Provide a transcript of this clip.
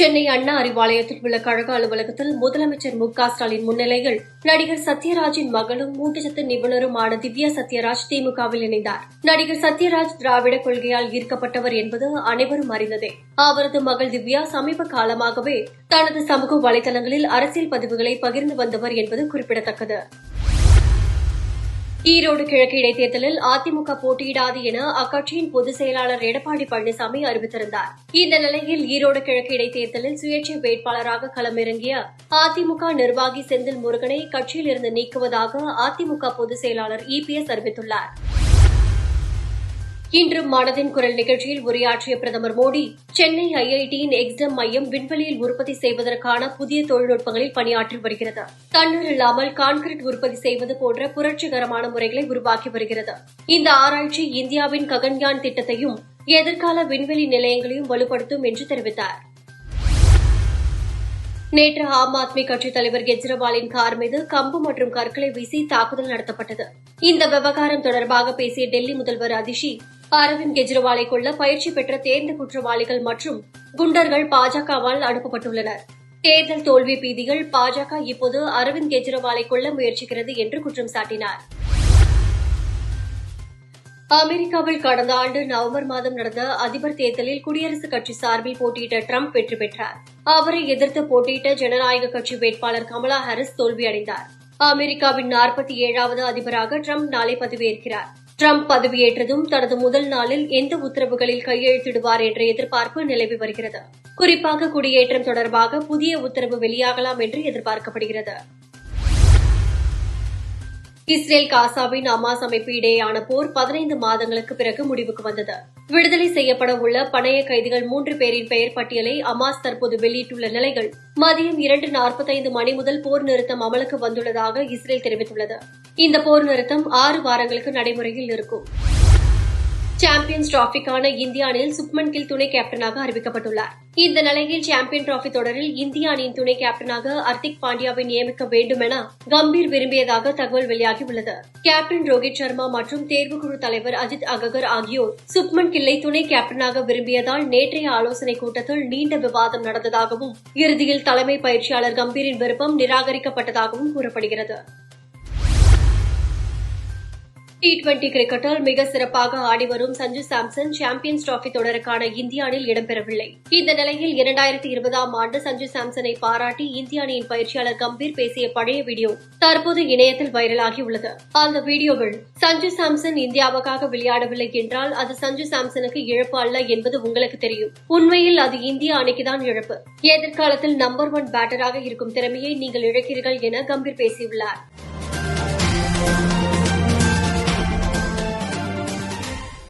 சென்னை அண்ணா அறிவாலயத்தில் உள்ள கழக அலுவலகத்தில் முதலமைச்சர் மு க ஸ்டாலின் முன்னிலையில் நடிகர் சத்யராஜின் மகளும் ஊட்டச்சத்து நிபுணருமான திவ்யா சத்யராஜ் திமுகவில் இணைந்தார். நடிகர் சத்யராஜ் திராவிட கொள்கையால் ஈர்க்கப்பட்டவர் என்பது அனைவரும் அறிந்ததே. அவரது மகள் திவ்யா சமீப காலமாகவே தனது சமூக வலைதளங்களில் அரசியல் பதிவுகளை பகிர்ந்து வந்தவர் என்பது குறிப்பிடத்தக்கது. ஈரோடு கிழக்கு இடைத்தேர்தலில் அதிமுக போட்டியிடாது என அக்கட்சியின் பொதுச் செயலாளர் எடப்பாடி பழனிசாமி அறிவித்திருந்தார். இந்த நிலையில் ஈரோடு கிழக்கு இடைத்தேர்தலில் சுயேட்சை வேட்பாளராக களமிறங்கிய அதிமுக நிர்வாகி செந்தில் முருகனை கட்சியிலிருந்து நீக்குவதாக அதிமுக பொதுச் செயலாளர் இபிஎஸ் அறிவித்துள்ளார். இன்று மனதின் குரல் நிகழ்ச்சியில் உரையாற்றிய பிரதமர் மோடி சென்னை ஐஐடியின் எக்ஸ்டம் மையம் விண்வெளியில் உற்பத்தி செய்வதற்கான புதிய தொழில்நுட்பங்களில் பணியாற்றி வருகிறது. தண்ணீர் இல்லாமல் கான்கிரீட் உற்பத்தி செய்வது போன்ற புரட்சிகரமான முறைகளை உருவாக்கி வருகிறது. இந்த ஆராய்ச்சி இந்தியாவின் ககன்யான் திட்டத்தையும் எதிர்கால விண்வெளி நிலையங்களையும் வலுப்படுத்தும் என்று தெரிவித்தார். நேற்று ஆம் ஆத்மி கட்சித் தலைவர் கெஜ்ரிவாலின் கார் மீது கம்பு மற்றும் கற்களை வீசி தாக்குதல் நடத்தப்பட்டது. இந்த விவகாரம் தொடர்பாக பேசிய டெல்லி முதல்வர் அதிஷி அரவிந்த் கெஜ்ரிவாலை கொள்ள பயிற்சி பெற்ற தேர்ந்த குற்றவாளிகள் மற்றும் குண்டர்கள் பாஜகவால் அனுப்பப்பட்டுள்ளனர். தேர்தல் தோல்வி பீதிகள் பாஜக இப்போது அரவிந்த் கெஜ்ரிவாலை கொள்ள முயற்சிக்கிறது என்று குற்றம் சாட்டினார். அமெரிக்காவில் கடந்த ஆண்டு நவம்பர் மாதம் நடந்த அதிபர் தேர்தலில் குடியரசுக் கட்சி சார்பில் போட்டியிட்ட ட்ரம்ப் வெற்றி பெற்றார். அவரை எதிர்த்து போட்டியிட்ட ஜனநாயக கட்சி வேட்பாளர் கமலா ஹாரிஸ் தோல்வியடைந்தார். அமெரிக்காவின் நாற்பத்தி ஏழாவது அதிபராக ட்ரம்ப் நாளை பதவியேற்கிறார். ட்ரம்ப் பதவியேற்றதும் தனது முதல் நாளில் எந்த உத்தரவுகளில் கையெழுத்திடுவார் என்ற எதிர்பார்ப்பு நிலவி வருகிறது. குறிப்பாக குடியேற்றம் தொடர்பாக புதிய உத்தரவு வெளியாகலாம் என்று எதிர்பார்க்கப்படுகிறது. இஸ்ரேல் காசாவின் அமாஸ் அமைப்பு இடையேயான போர் பதினைந்து மாதங்களுக்கு பிறகு முடிவுக்கு வந்தது. விடுதலை செய்யப்பட உள்ள பணைய கைதிகள் மூன்று பேரின் பெயர் பட்டியலை அமாஸ் தற்போது வெளியிட்டுள்ள நிலையில் மதியம் இரண்டு நாற்பத்தைந்து மணி முதல் போர் நிறுத்தம் அமலுக்கு வந்துள்ளதாக இஸ்ரேல் தெரிவித்துள்ளது. இந்த போர் நிறுத்தம் ஆறு வாரங்களுக்கு நடைமுறையில் இருக்கும். சாம்பியன்ஸ் டிராபிக்கான இந்திய அணியில் சுப்மன் கில் துணை கேப்டனாக அறிவிக்கப்பட்டுள்ளார். இந்த நிலையில் சாம்பியன் டிராபி தொடரில் இந்திய அணியின் துணை கேப்டனாக ஹர்திக் பாண்டியாவை நியமிக்க வேண்டும் என கம்பீர் விரும்பியதாக தகவல் வெளியாகியுள்ளது. கேப்டன் ரோஹித் சர்மா மற்றும் தேர்வுக்குழு தலைவர் அஜித் அககர் ஆகியோர் சுப்மன் கில்லை துணை கேப்டனாக விரும்பியதால் நேற்றைய ஆலோசனைக் கூட்டத்தில் நீண்ட விவாதம் நடந்ததாகவும் இறுதியில் தலைமை பயிற்சியாளர் கம்பீரின் விருப்பம் நிராகரிக்கப்பட்டதாகவும் கூறப்படுகிறது. டி டுவெண்டி கிரிக்கெட்டில் மிக சிறப்பாக ஆடிவரும் சஞ்சு சாம்சன் சாம்பியன்ஸ் டிராபி தொடருக்கான இந்திய அணியில் இடம்பெறவில்லை. இந்த நிலையில் இரண்டாயிரத்தி இருபதாம் ஆண்டு சஞ்சு சாம்சனை பாராட்டி இந்திய அணியின் பயிற்சியாளர் கம்பீர் பேசிய பழைய வீடியோ தற்போது இணையத்தில் வைரலாகியுள்ளது. அந்த வீடியோவில் சஞ்சு சாம்சன் இந்தியாவுக்காக விளையாடவில்லை என்றால் அது சஞ்சு சாம்சனுக்கு இழப்பு அல்ல என்பது உங்களுக்கு தெரியும். உண்மையில் அது இந்திய அணிக்குதான் இழப்பு. எதிர்காலத்தில் நம்பர் ஒன் பேட்டராக இருக்கும் திறமையை நீங்கள் இழக்கிறீர்கள் என கம்பீர் பேசியுள்ளார்.